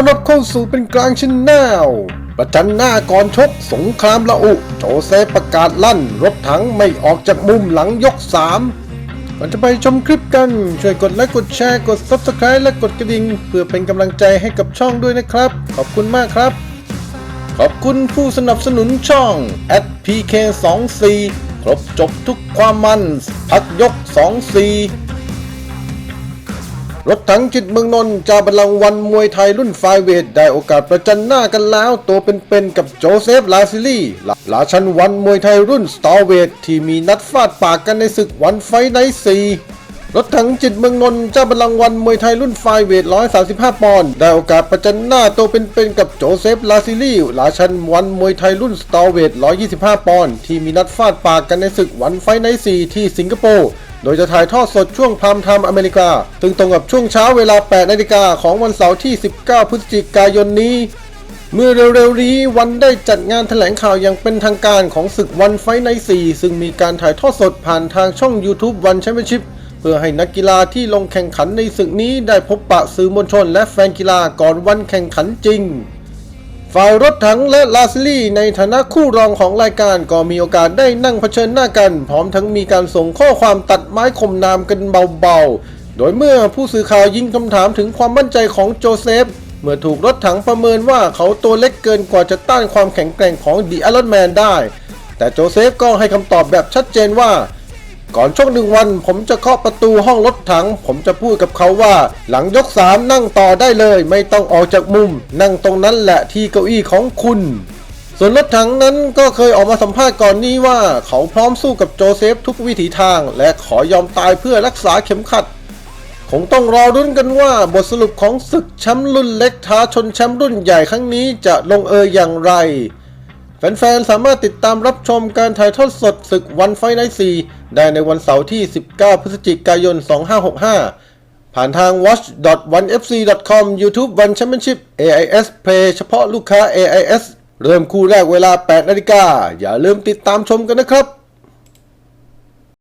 ต้อนรับเข้าสู่เป็นกลางชแนลประจันหน้าก่อนชกสงครามละอุ โจเซประกาศลั่น รถถังไม่ออกจากมุมหลังยก 3 ก่อนจะไปชมคลิปกัน ช่วยกดไลค์กดแชร์กด Subscribe และกดกระดิ่ง เพื่อเป็นกำลังใจให้กับช่องด้วยนะครับ ขอบคุณมากครับ ขอบคุณผู้สนับสนุนช่อง @pk24 ครบจบทุกความมัน พักยก 24 รถถังจิตเมืองนนท์เจาบัลลังก์วันมวยไทยรุ่นไฟเวทได้โอกาสประจันหน้ากันแล้ว ตัวเป็นๆกับโจเซฟลาซิลี่ลาชันวันมวยไทยรุ่นสตาร์เวทที่มีนัดฟาดปากกันในศึกวันไฟไนท์ซีรถถังจิตเมืองนนท์เจ้าบัลลังก์วันมวยไทยรุ่นไฟเวท 135 ปอนด์ได้โอกาสประจันหน้าตัวเป็นๆกับโจเซฟลาซิลี่ลาชันวันมวยไทยรุ่นสตาร์เวท 125 ปอนด์ที่มีนัดฟาดปากกันในศึกวันไฟไนท์ซีที่สิงคโปร์ โดยจะถ่ายทอดสดช่วงพามไทม์อเมริกา ซึ่งตรงกับช่วงเช้าเวลา 8 นาฬิกาของวันเสาร์ที่ 19 พฤศจิกายนนี้ เมื่อเร็วๆนี้วันได้จัดงานแถลงข่าวอย่างเป็นทางการของศึกวันไฟในสี่ซึ่งมีการถ่ายทอดสดผ่านทางช่อง YouTube วันแชมเปี้ยนชิพเพื่อให้นักกีฬาที่ลงแข่งขันในศึกนี้ได้พบปะสื่อมวลชนและแฟนกีฬาก่อนวันแข่งขันจริง ฝ่ายรถถังและลาซิลี่ในฐานะคู่รองของรายการก็มีโอกาสได้นั่งเผชิญหน้ากัน พร้อมทั้งมีการส่งข้อความตัดไม้ข่มนามกันเบาๆ โดยเมื่อผู้สื่อข่าวยิงคำถามถึงความมั่นใจของโจเซฟ เมื่อถูกรถถังประเมินว่าเขาตัวเล็กเกินกว่าจะต้านความแข็งแกร่งของดีอ r รอนแมนได้ แต่โจเซฟก็ให้คำตอบแบบชัดเจนว่า ก่อนชกหนึ่งวันผมจะเคาะประตูห้องรถถัง ผมจะพูดกับเขาว่า หลังยกสามนั่งต่อได้เลย ไม่ต้องออกจากมุม นั่งตรงนั้นแหละที่เก้าอี้ของคุณ ส่วนรถถังนั้นก็เคยออกมาสัมภาษณ์ก่อนนี้ว่า เขาพร้อมสู้กับโจเซฟทุกวิถีทาง และขอยอมตายเพื่อรักษาเข็มขัด คงต้องรอรุ้นกันว่าบทสรุปของศึกแชมป์รุ่นเล็กท้าชนแชมป์รุ่นใหญ่ครั้งนี้จะลงเอยอย่างไร แฟนๆ สามารถติดตามรับชมการถ่ายทอดสดศึกวันไฟไนซีได้ในวันเสาร์ที่ 19 พฤศจิกายน 2565 ผ่านทาง watch.1fc.com YouTube วัน Championship AIS Play เฉพาะลูกค้า AIS เริ่มคู่แรกเวลา 8 นาฬิกา อย่าลืมติดตามชมกันนะครับ